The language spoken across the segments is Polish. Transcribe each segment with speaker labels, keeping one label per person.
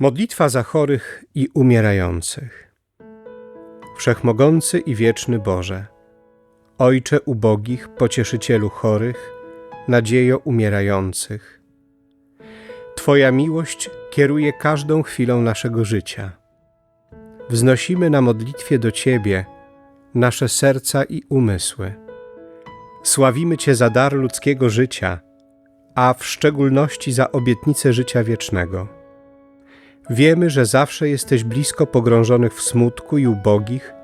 Speaker 1: Modlitwa za chorych i umierających. Wszechmogący i wieczny Boże, Ojcze ubogich, pocieszycielu chorych, nadziejo umierających. Twoja miłość kieruje każdą chwilą naszego życia. Wznosimy na modlitwie do Ciebie nasze serca i umysły. Sławimy Cię za dar ludzkiego życia, a w szczególności za obietnicę życia wiecznego. Wiemy, że zawsze jesteś blisko pogrążonych w smutku i ubogich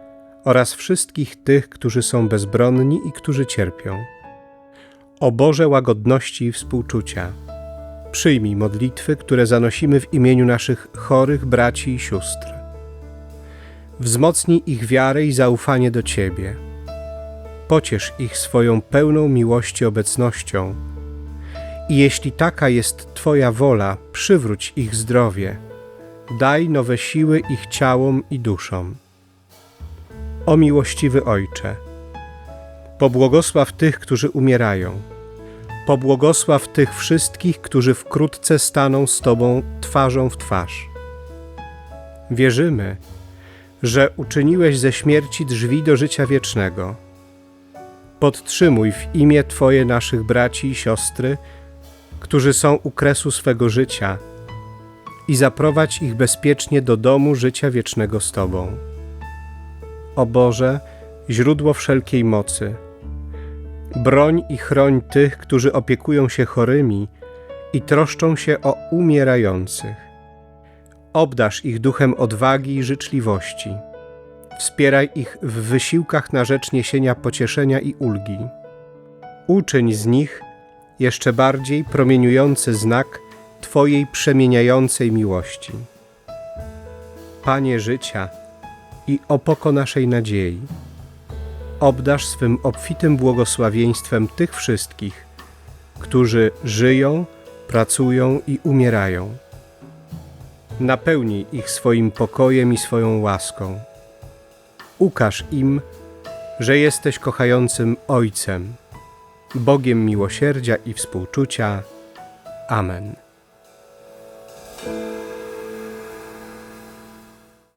Speaker 1: oraz wszystkich tych, którzy są bezbronni i którzy cierpią. O Boże łagodności i współczucia, przyjmij modlitwy, które zanosimy w imieniu naszych chorych braci i sióstr. Wzmocnij ich wiarę i zaufanie do Ciebie. Pociesz ich swoją pełną miłości obecnością. I jeśli taka jest Twoja wola, przywróć ich zdrowie. Daj nowe siły ich ciałom i duszom. O miłościwy Ojcze, pobłogosław tych, którzy umierają. Pobłogosław tych wszystkich, którzy wkrótce staną z Tobą twarzą w twarz. Wierzymy, że uczyniłeś ze śmierci drzwi do życia wiecznego. Podtrzymuj w imię Twoje naszych braci i siostry, którzy są u kresu swego życia i zaprowadź ich bezpiecznie do domu życia wiecznego z Tobą. O Boże, źródło wszelkiej mocy, broń i chroń tych, którzy opiekują się chorymi i troszczą się o umierających. Obdasz ich duchem odwagi i życzliwości. Wspieraj ich w wysiłkach na rzecz niesienia pocieszenia i ulgi. Uczyń z nich jeszcze bardziej promieniujący znak Twojej przemieniającej miłości. Panie życia i opoko naszej nadziei, obdasz swym obfitym błogosławieństwem tych wszystkich, którzy żyją, pracują i umierają. Napełnij ich swoim pokojem i swoją łaską. Ukaż im, że jesteś kochającym Ojcem, Bogiem miłosierdzia i współczucia. Amen.